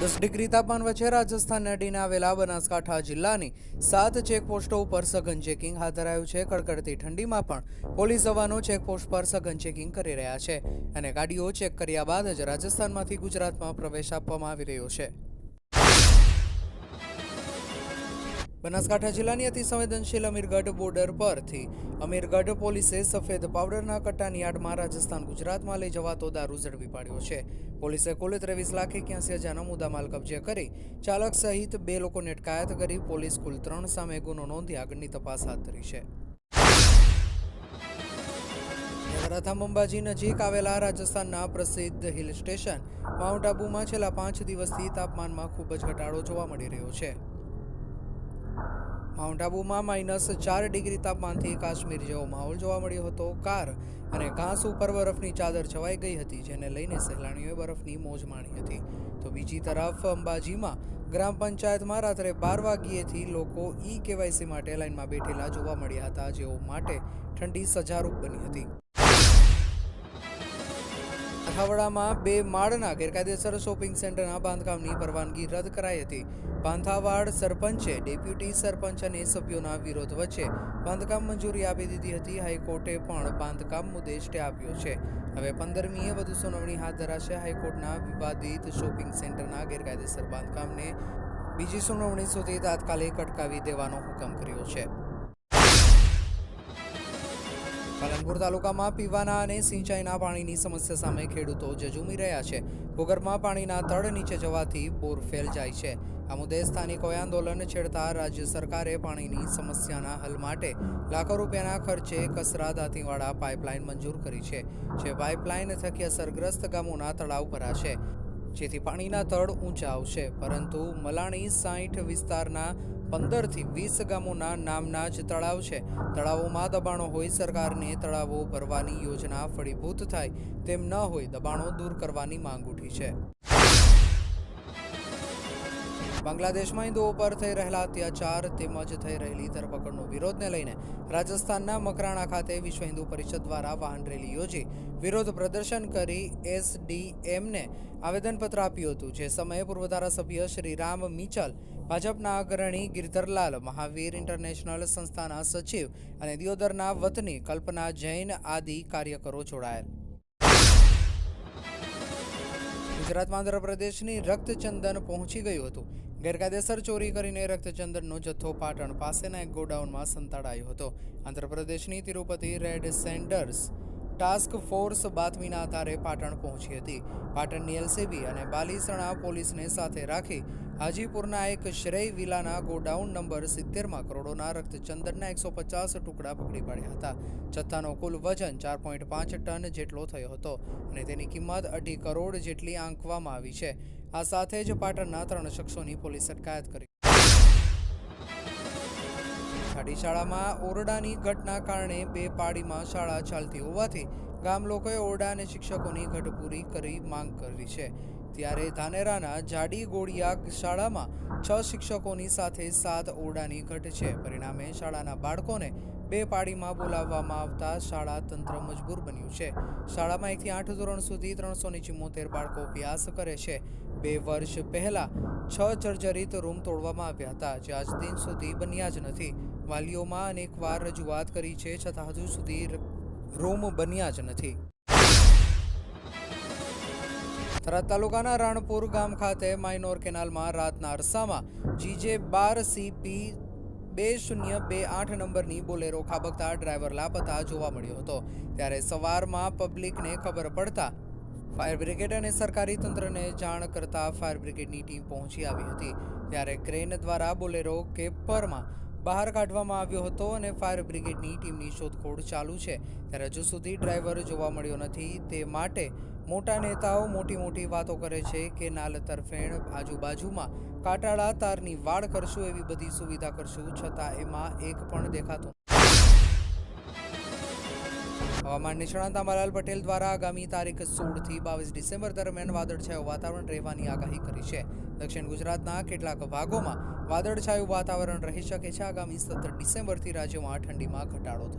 Degree તાપમાન વચ્ચે રાજસ્થાન અડીને આવેલા બનાસકાંઠા જિલ્લાની સાત ચેકપોસ્ટો ઉપર સઘન ચેકિંગ હાથ ધરાયું છે. કડકડતી ઠંડીમાં પણ પોલીસ જવાનો ચેકપોસ્ટ પર સઘન ચેકિંગ કરી રહ્યા છે અને ગાડીઓ ચેક કર્યા બાદ જ રાજસ્થાનમાંથી ગુજરાતમાં પ્રવેશ આપવામાં આવી રહ્યો છે. બનાસકાંઠા જિલ્લાની અતિ સંવેદનશીલ અમીરગઢ બોર્ડર પરથી અમીરગઢ પોલીસે સફેદ પાવડરના કટ્ટાની આડમાં રાજસ્થાન ગુજરાતમાં લઈ જવાતો દારૂ ઝડપી પાડ્યો છે. પોલીસે કુલ ત્રેવીસ લાખ એક્યાસી હજારનો મુદ્દામાલ કબજે કરી ચાલક સહિત બે લોકોને અટકાયત કરી પોલીસ કુલ ત્રણ સામે ગુનો નોંધી આગળની તપાસ હાથ ધરી છે. પ્રથમ અંબાજી નજીક આવેલા રાજસ્થાનના પ્રસિદ્ધ હિલ સ્ટેશન માઉન્ટ આબુમાં છેલ્લા પાંચ દિવસથી તાપમાનમાં ખૂબ જ ઘટાડો જોવા મળી રહ્યો છે. માઉન્ટ આબુમાં માઇનસ ચાર ડિગ્રી તાપમાનથી કાશ્મીર જેવો માહોલ જોવા મળ્યો હતો. કાર અને ઘાસ ઉપર બરફની ચાદર છવાઈ ગઈ હતી, જેને લઈને સહેલાણીઓએ બરફની મોજ માણી હતી. તો બીજી તરફ અંબાજીમાં ગ્રામ પંચાયતમાં રાત્રે બાર વાગ્યેથી લોકો ઈ કેવાયસી માટે લાઇનમાં બેઠેલા જોવા મળ્યા હતા, જેઓ માટે ઠંડી સજારૂપ બની હતી. અથાવડામાં બે માળના ગેરકાયદેસર શોપિંગ સેન્ટરના બાંધકામની પરવાનગી રદ કરાઈ હતી. પાંથાવાડ સરપંચે ડેપ્યુટી સરપંચ અને સભ્યોના વિરોધ વચ્ચે બાંધકામ મંજૂરી આપી દીધી હતી. હાઈકોર્ટે પણ બાંધકામ મુદ્દે સ્ટે આપ્યો છે. હવે પંદરમીએ વધુ સુનાવણી હાથ ધરાશે. હાઈકોર્ટના વિવાદિત શોપિંગ સેન્ટરના ગેરકાયદેસર બાંધકામને બીજી સુનાવણી સુધી તાત્કાલિક અટકાવી દેવાનો હુકમ કર્યો છે. પાલનપુર તાલુકામાં પીવાના અને સિંચાઈના પાણીની સમસ્યા સામે ખેડૂતો જજુમી રહ્યા છે. ભૂગર્ભમાં પાણીના તળ નીચે જવાથી બોર ફેલ જાય છે. આ મુદ્દે સ્થાનિકોએ આંદોલન છેડતા રાજ્ય સરકારે પાણીની સમસ્યાના હલ માટે લાખો રૂપિયાના ખર્ચે કસરા દાંતીવાડા પાઇપલાઇન મંજૂર કરી છે, જે પાઇપલાઇન થકી અસરગ્રસ્ત ગામોના તળાવ ભરાશે જેથી પાણીના તળ ઊંચા આવશે. પરંતુ મલાણી સાઠ વિસ્તારના પંદરથી વીસ ગામોના નામના જ તળાવ છે. તળાવોમાં દબાણો હોય સરકારને તળાવો ભરવાની યોજના ફળીભૂત થાય તેમ ન હોય દબાણો દૂર કરવાની માંગ ઉઠી છે. બાંગ્લાદેશમાં હિન્દુઓ પર થઈ રહેલા અત્યાચાર તેમજ થઈ રહેલી ધરપકડનો વિરોધને લઈને રાજસ્થાનના મકરાણા ખાતે વિશ્વ હિન્દુ પરિષદ દ્વારા વાહન રેલી યોજી વિરોધ પ્રદર્શન કરી એસડીએમને આવેદનપત્ર આપ્યું હતું. જે સમયે પૂર્વ ધારાસભ્ય શ્રી રામ મિચલ, ભાજપના અગ્રણી ગિરધરલાલ, મહાવીર ઇન્ટરનેશનલ સંસ્થાના સચિવ અને દિયોદરના વતની કલ્પના જૈન આદિ કાર્યકરો જોડાયેલ ગુજરાતમાં આંધ્રપ્રદેશની રક્તચંદન પહોંચી ગયું હતું. ગેરકાયદેસર ચોરી કરીને રક્તચંદનનો જથ્થો પાટણ પાસેના એક ગોડાઉનમાં સંતાડાયો હતો. આંધ્રપ્રદેશની Tirupati red sanders task force બાતમીના આધારે પાટણ પહોંચી હતી. પાટણની એલસીબી અને બાલીસણા પોલીસને સાથે રાખી હાજીપુરના એક શ્રેય વિલાના ગોડાઉન નંબર સિત્તેરમાં કરોડોના રક્તચંદનના એકસો પચાસ ટુકડા પકડી પાડ્યા હતા. જથ્થાનો કુલ વજન ચાર પોઈન્ટ પાંચ ટન જેટલો થયો હતો અને તેની કિંમત અઢી કરોડ જેટલી આંકવામાં આવી છે. આ સાથે જ પાટણના ત્રણ શખ્સોની પોલીસ અટકાયત કરી. ખાડી શાળામાં ઓરડાની ઘટના કારણે બે પાડીમાં શાળા ચાલતી હોવાથી ગામ લોકોએ ઓરડા અને શિક્ષકોની ઘટ પૂરી કરી માંગ કરી છે. ત્યારે ધાનેરાના જાડી ગોળિયા શાળામાં છ શિક્ષકોની સાથે સાત ઓરડાની ઘટ છે. પરિણામે શાળાના બાળકોને બે પાડીમાં બોલાવવામાં આવતા શાળા તંત્ર મજબૂર બન્યું છે. શાળામાં એકથી આઠ ધોરણ સુધી ત્રણસો ને ચુમ્મોતેર બાળકો અભ્યાસ કરે છે. બે વર્ષ પહેલા છ જર્જરિત રૂમ તોડવામાં આવ્યા હતા. જે આજ દિન સુધી બન્યા જ નથી. વાલીઓમાં અનેકવાર રજૂઆત કરી છે. છતાં હજુ સુધી રૂમ બન્યા જ નથી. થરાદ તાલુકાના રાણપુર ગામ ખાતે માઇનોર કેનાલમાં રાતના અરસામાં જીજે બાર સીપી બે શૂન્ય બે આઠ નંબરની બોલેરો ખાબકતા ડ્રાઈવર લાપતા જોવા મળ્યો હતો. ત્યારે સવારમાં પબ્લિકને ખબર પડતા ફાયર બ્રિગેડ અને સરકારી તંત્રને જાણ કરતા ફાયર બ્રિગેડની ટીમ પહોંચી આવી હતી. ત્યારે ક્રેન દ્વારા બોલેરો કેપરમાં બહાર કાઢવામાં આવ્યો હતો અને ફાયર બ્રિગેડની ટીમની શોધખોળ ચાલુ છે. ત્યારે હજુ સુધી ડ્રાઈવર જોવા મળ્યો નથી. તે માટે મોટા નેતાઓ મોટી મોટી વાતો કરે છે કે નાલ તરફેણ આજુબાજુમાં કાટાળા તારની વાડ કરશું એવી બધી સુવિધા કરશું. છતાં એમાં એક પણ દેખાતું હવામાન નિષ્ણાંત અંબાલાલ પટેલ દ્વારા આગામી તારીખ સોળથી બાવીસ ડિસેમ્બર દરમિયાન વાદળછાયું વાતાવરણ રહેવાની આગાહી કરી છે. દક્ષિણ ગુજરાતના કેટલાક ભાગોમાં વાદળછાયું વાતાવરણ રહી શકે છે. આગામી સત્તર ડિસેમ્બરથી રાજ્યમાં ઠંડીમાં ઘટાડો થશે.